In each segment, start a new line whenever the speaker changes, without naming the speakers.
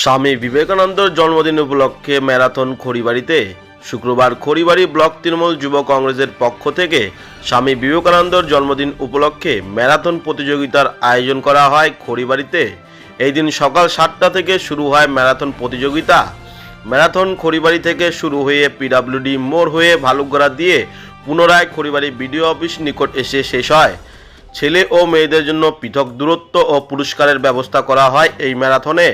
স্বামী বিবেকানন্দর জন্মদিন উপলক্ষে ম্যারাথন খড়িবাড়িতে শুক্রবার খড়িবাড়ি ব্লক তৃণমূল যুব কংগ্রেসের পক্ষ থেকে স্বামী বিবেকানন্দর জন্মদিন উপলক্ষে ম্যারাথন প্রতিযোগিতার আয়োজন করা হয় খড়িবাড়িতে। এই দিন সকাল সাতটা থেকে শুরু হয় ম্যারাথন প্রতিযোগিতা। ম্যারাথন খড়িবাড়ি থেকে শুরু হয়ে পিডাব্লিউডি মোড় হয়ে ভালুকগড়া দিয়ে পুনরায় খড়িবাড়ি বিডিও অফিস নিকট এসে শেষ হয়। ছেলে ও মেয়েদের জন্য পৃথক দূরত্ব ও পুরস্কারের ব্যবস্থা করা হয় এই ম্যারাথনে।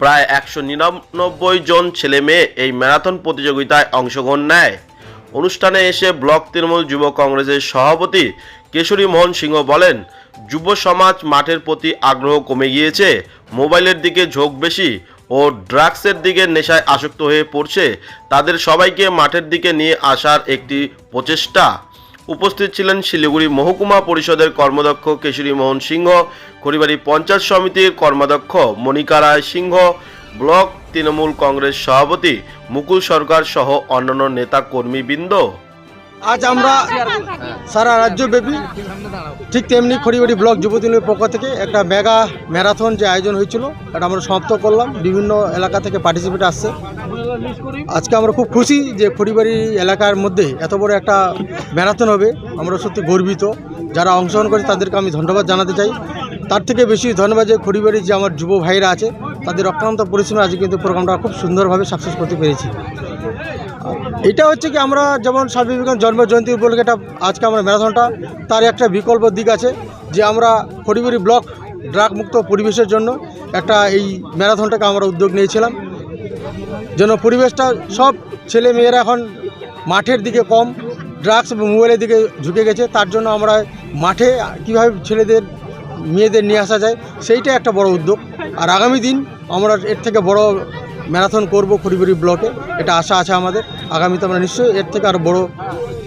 প্রায় একশো নিরানব্বই জন ছেলে মেয়ে এই ম্যারাথন প্রতিযোগিতায় অংশগ্রহণ নেয়। অনুষ্ঠানে এসে ব্লক তৃণমূল যুব কংগ্রেসের সভাপতি কেশরী মোহন সিংহ বলেন, যুব সমাজ মাঠের প্রতি আগ্রহ কমে গিয়েছে, মোবাইলের দিকে ঝোঁক বেশি ও ড্রাগসের দিকে নেশায় আসক্ত হয়ে পড়ছে। তাদের সবাইকে মাঠের দিকে নিয়ে আসার একটি প্রচেষ্টা। উপস্থিত ছিলেন শিলিগুড়ি মহকুমা পরিষদের কর্মদক্ষ কেশরী মোহন সিংহ, খড়িবাড়ি পঞ্চায়েত সমিতির কর্মাধ্যক্ষ মণিকা রায় সিংহ, ব্লক তৃণমূল কংগ্রেস সভাপতি মুকুল সরকার সহ অন্যান্য নেতা কর্মীবৃন্দ
আজ আমরা সারা রাজ্যব্যাপী ঠিক তেমনি খড়িবাড়ি ব্লক যুব তৃণমূলের পক্ষ থেকে একটা মেগা ম্যারাথন যে আয়োজন হয়েছিল, এটা আমরা সমাপ্ত করলাম। বিভিন্ন এলাকা থেকে পার্টিসিপেট আসছে। আজকে আমরা খুব খুশি যে খড়িবাড়ি এলাকার মধ্যে এত বড় একটা ম্যারাথন হবে। আমরা সত্যি গর্বিত। যারা অংশগ্রহণ করে তাদেরকে আমি ধন্যবাদ জানাতে চাই। তার থেকে বেশি ধন্যবাদ যে খড়িবাড়ির যে আমার যুব ভাইরা আছে তাদের অক্লান্ত পরিশ্রমে আজকে কিন্তু প্রোগ্রামটা খুব সুন্দরভাবে সাকসেস করতে পেরেছি। এটা হচ্ছে কি আমরা যেমন স্বামী বিবেকানন্দ জন্ম জয়ন্তী উপলক্ষে এটা আজকে আমরা ম্যারাথনটা, তার একটা বিকল্প দিক আছে যে আমরা খড়িবাড়ি ব্লক ড্রাগ মুক্ত পরিবেশের জন্য একটা এই ম্যারাথনটাকে আমরা উদ্যোগ নিয়েছিলাম। যেন পরিবেশটা সব ছেলে মেয়েরা এখন মাঠের দিকে কম, ড্রাগস এবং মোবাইলের দিকে ঝুঁকে গেছে, তার জন্য আমরা মাঠে কীভাবে ছেলেদের, মেয়েদের নিয়ে আসা যায়, সেইটাই একটা বড় উদ্যোগ। আর আগামী দিন আমরা এর থেকে বড় ম্যারাথন করব খড়িবাড়ি ব্লকে। এটা আশা আছে আমাদের। আগামীতে আমরা নিশ্চয়ই এর থেকে আরও বড়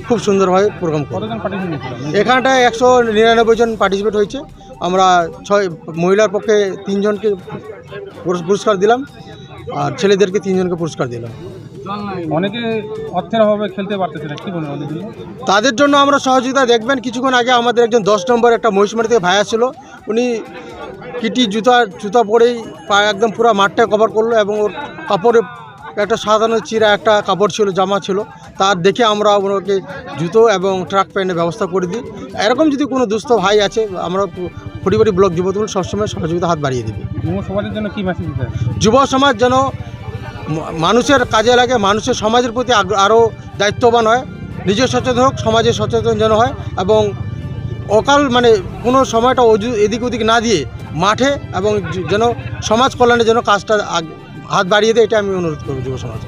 খুব সুন্দরভাবে প্রোগ্রাম করব। এখানটায় একশো নিরানব্বই জন পার্টিসিপেট হয়েছে। আমরা ছয় মহিলার পক্ষে তিনজনকে পুরস- পুরস্কার দিলাম আর ছেলেদেরকে তিনজনকে পুরস্কার দিলাম।
অনেকে অর্থের অভাবে খেলতে পারতেছে না কি বলবেন
তাদের জন্য আমরা সহযোগিতা দেখবেন। কিছুক্ষণ আগে আমাদের একজন দশ নম্বর একটা মহিষমারি থেকে ভাইয়া ছিল উনি কিটি জুতা জুতা পরেই পা একদম পুরো মাঠটা কভার করল এবং ওর কাপড়ে একটা সাধারণ চিরা একটা কাপড় ছিল জামা ছিল। তার দেখে আমরা ওনাকে জুতো এবং ট্রাক প্যান্টের ব্যবস্থা করে দিই। এরকম যদি কোনো দুস্থ ভাই আছে আমরা পরিবারী ব্লক যুব যুবদল সবসময় সহযোগিতা হাত বাড়িয়ে দিবি।
যুব সমাজের জন্য কি মেসেজ দিতে
যুব সমাজ যেন মানুষের কাজে লাগে মানুষের সমাজের প্রতি আরও দায়িত্ববান হয়। নিজে সচেতন হোক সমাজে সচেতন যেন হয় এবং অকাল মানে কোনো সময়টা এদিক ওদিক না দিয়ে মাঠে এবং যেন সমাজ কল্যাণের জন্য কাজটা হাত বাড়িয়ে দেয় এটা আমি অনুরোধ করব যুব সমাজ